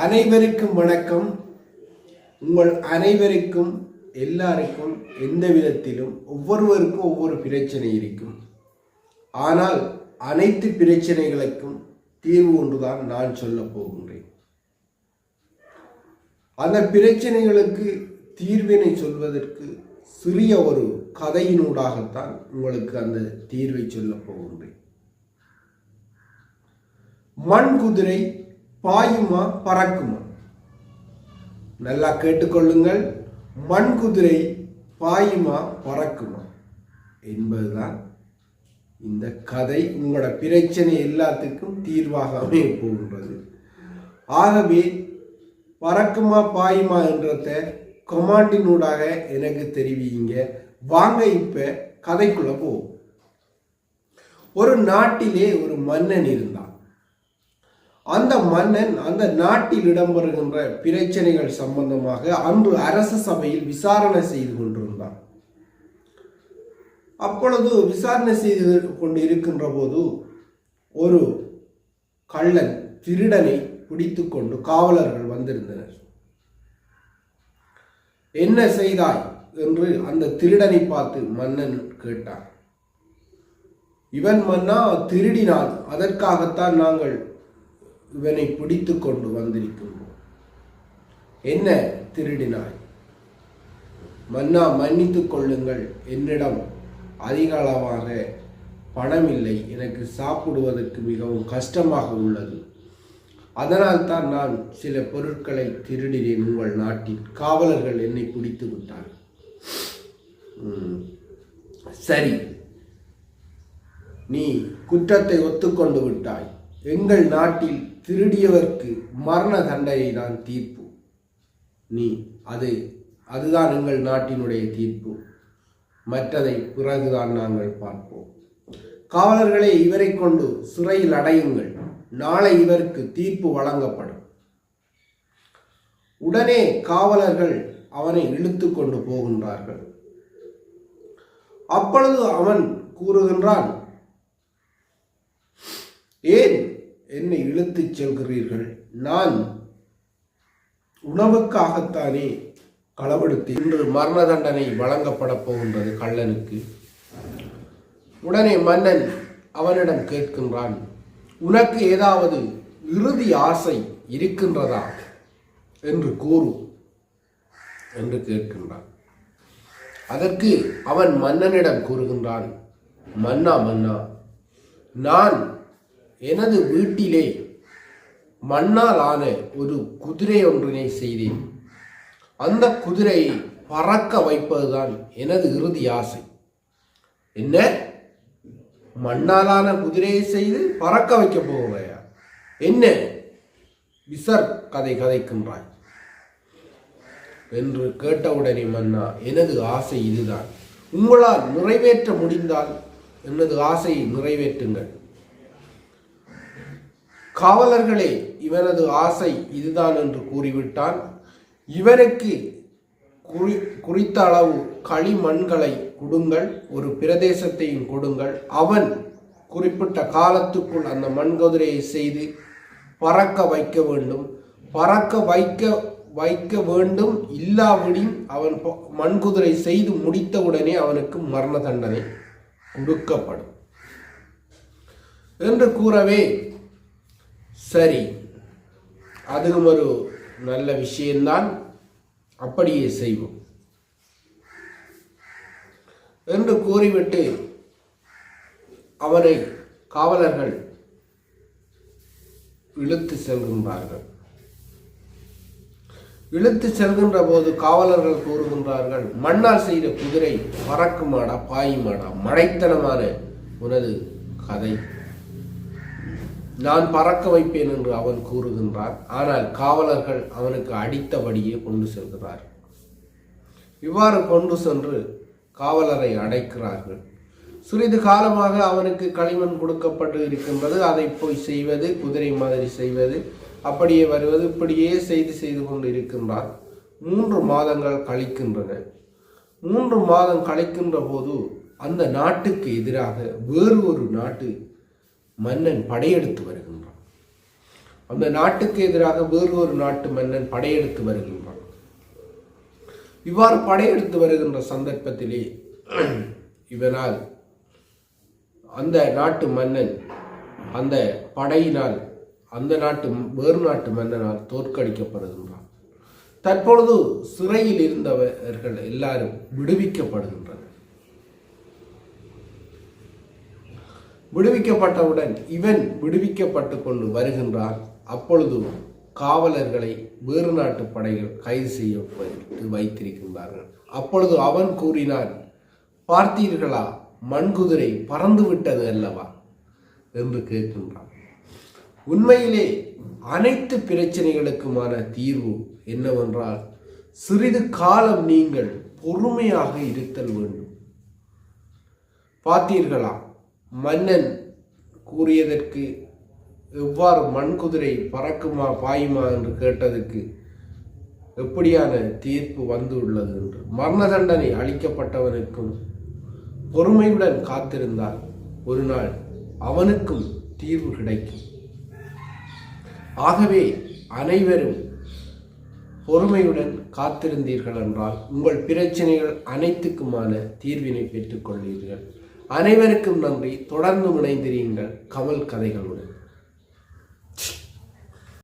அனைவருக்கும் வணக்கம். உங்கள் அனைவருக்கும் எல்லாருக்கும் எந்த விதத்திலும் ஒவ்வொருவருக்கும் ஒவ்வொரு பிரச்சனை இருக்கும். ஆனால் அனைத்து பிரச்சனைகளுக்கும் தீர்வு ஒன்றுதான் நான் சொல்ல போகின்றேன். அந்த பிரச்சனைகளுக்கு தீர்வினை சொல்வதற்கு சிறிய ஒரு கதையினூடாகத்தான் உங்களுக்கு அந்த தீர்வை சொல்ல போகின்றேன். மண் குதிரை பாயுமா பறக்குமா? நல்லா கேட்டுக்கொள்ளுங்கள். மண் குதிரை பாயுமா பறக்குமா? என்பதுதான் இந்த கதை. உங்களோட பிரச்சனை எல்லாத்துக்கும் தீர்வாக அமைய போகின்றது. ஆகவே பறக்குமா பாயுமா என்றத கொமாண்டினூடாக எனக்கு தெரிவிங்க வாங்க இப்ப கதைக்குள்ள போவோம். ஒரு நாட்டிலே ஒரு மன்னன் இருந்தான். அந்த மன்னன் அந்த நாட்டில் இடம்பெறுகின்ற பிரச்சனைகள் சம்பந்தமாக அன்று அரச சபையில் விசாரணை செய்து கொண்டிருந்தான். அப்பொழுது விசாரணை செய்து கொண்டு இருக்கின்ற போது ஒரு கள்ளன் திருடனை பிடித்து கொண்டு காவலர்கள் வந்திருந்தனர். என்ன செய்தாய்? என்று அந்த திருடனை பார்த்து மன்னன் கேட்டார் இவன் மன்னா திருடினான். அதற்காகத்தான் நாங்கள் இவனை பிடித்து கொண்டு வந்திருக்கின்றோம். என்ன திருடினாய்? மன்னா மன்னித்து கொள்ளுங்கள். என்னிடம் அதிக அளவாக பணம் இல்லை எனக்கு சாப்பிடுவதற்கு மிகவும் கஷ்டமாக உள்ளது. அதனால் தான் நான் சில பொருட்களை திருடினேன் உங்கள் நாட்டில் காவலர்கள் என்னை பிடித்து விட்டார்கள். சரி. நீ குற்றத்தை ஒத்துக்கொண்டு விட்டாய். எங்கள் நாட்டில் திருடியவர்க்கு மரண தண்டனை தான் தீர்ப்பு. நீ அது அதுதான் எங்கள் நாட்டினுடைய தீர்ப்பு. மற்றதை பிறகுதான் நாங்கள் பார்ப்போம். காவலர்களே இவரை கொண்டு சிறையில் அடையுங்கள். நாளை இவருக்கு தீர்ப்பு வழங்கப்படும். உடனே காவலர்கள் அவனை இழுத்து கொண்டு போகின்றார்கள். அப்பொழுது அவன் கூறுகின்றான் என்னை இழுத்துச் செல்கிறீர்கள். நான் உணவுக்காகத்தானே களவெடுத்து இன்று மரண தண்டனை வழங்கப்பட போகின்றது கள்ளனுக்கு. உடனே மன்னன் அவனிடம் கேட்கின்றான் உனக்கு ஏதாவது இறுதி ஆசை இருக்கின்றதா? என்று கூறு என்று கேட்கின்றான். அதற்கு அவன் மன்னனிடம் கூறுகின்றான் மன்னா மன்னா நான் எனது வீட்டிலே மண்ணால் ஆன ஒரு குதிரை ஒன்றினை செய்தேன். அந்த குதிரையை பறக்க வைப்பதுதான் எனது இறுதி ஆசை. என்ன? மண்ணாலான குதிரையை செய்து பறக்க வைக்க போகிறாயா? என்ன? விசர் கதை கதைக்கின்றாய். என்று கேட்டவுடனே மன்னா எனது ஆசை இதுதான். உங்களால் நிறைவேற்ற முடிந்தால் எனது ஆசையை நிறைவேற்றுங்கள். காவலர்களே இவனது ஆசை இதுதான் என்று கூறிவிட்டான். இவனுக்கு குறி குறித்த அளவு களிமண்களை கொடுங்கள் ஒரு பிரதேசத்தையும் கொடுங்கள். அவன் குறிப்பிட்ட காலத்துக்குள் அந்த மண்குதிரையை செய்து பறக்க வைக்க வேண்டும். பறக்க வைக்க வைக்க வேண்டும். இல்லாவிடின் அவன் மண்குதிரை செய்து முடித்தவுடனே அவனுக்கு மரண தண்டனை கொடுக்கப்படும். என்று கூறவே சரி. அதுவும் ஒரு நல்ல விஷயம்தான். அப்படியே செய்வோம். என்று கூறிவிட்டு அவனை காவலர்கள் இழுத்து செல்கின்றார்கள். இழுத்து செல்கின்ற போது காவலர்கள் கூறுகின்றார்கள் மண்ணால் செய்த குதிரை பறக்குமாடா பாயுமாடா? மடைத்தனமான உனது கதை. நான் பறக்க வைப்பேன் என்று அவன் கூறுகின்றான். ஆனால் காவலர்கள் அவனுக்கு அடித்தபடியே கொண்டு செல்கிறார் இவ்வாறு கொண்டு சென்று காவலரை அடைக்கிறார்கள். சிறிது காலமாக அவனுக்கு களிமண் கொடுக்கப்பட்டு இருக்கின்றது. அதை போய் செய்வது குதிரை மாதிரி செய்வது அப்படியே வருவது இப்படியே செய்து செய்து கொண்டு இருக்கின்றான். மூன்று மாதங்கள் கழிக்கின்றன. மூன்று மாதம் கழிக்கின்ற போது அந்த நாட்டுக்கு எதிராக வேறு ஒரு நாட்டு மன்னன் படையெடுத்து வருகின்றான். அந்த நாட்டுக்கு எதிராக வேறு ஒரு நாட்டு மன்னன் படையெடுத்து வருகின்றான். இவ்வாறு படையெடுத்து வருகின்ற சந்தர்ப்பத்திலே இவனால் அந்த நாட்டு மன்னன் அந்த படையினால் அந்த நாட்டு வேறு நாட்டு மன்னனால் தோற்கடிக்கப்படுகின்றான். தற்பொழுது சிறையில் இருந்தவர்கள் எல்லாரும் விடுவிக்கப்படுகின்றனர். விடுவிக்கப்பட்டவுடன் இவன் விடுவிக்கப்பட்டு கொண்டு வருகின்றான். அப்பொழுது காவலர்களை வேறு நாட்டு படைகள் கைது செய்யப்பட்டு வைத்திருக்கின்றார்கள். அப்பொழுது அவன் கூறினான் பார்த்தீர்களா மண்குதிரை பறந்து விட்டது அல்லவா? என்று கேட்கின்றான். உண்மையிலே அனைத்து பிரச்சனைகளுக்குமான தீர்வு என்னவென்றால் சிறிது காலம் நீங்கள் பொறுமையாக இருத்தல் வேண்டும். பார்த்தீர்களா மன்னன் கூறியதற்கு எவ்வாறு மண் குதிரை பறக்குமா பாயுமா என்று கேட்டதற்கு எப்படியான தீர்ப்பு வந்து உள்ளது என்று. மரண தண்டனை அளிக்கப்பட்டவனுக்கும் பொறுமையுடன் காத்திருந்தால் ஒரு நாள் அவனுக்கும் தீர்வு கிடைக்கும். ஆகவே அனைவரும் பொறுமையுடன் காத்திருந்தீர்கள் என்றால் உங்கள் பிரச்சனைகள் அனைத்துக்குமான தீர்வினை பெற்றுக்கொள்வீர்கள். அனைவருக்கும் நன்றி. தொடர்ந்து இணைந்திருங்கள் கமல் கதைகளுடன்.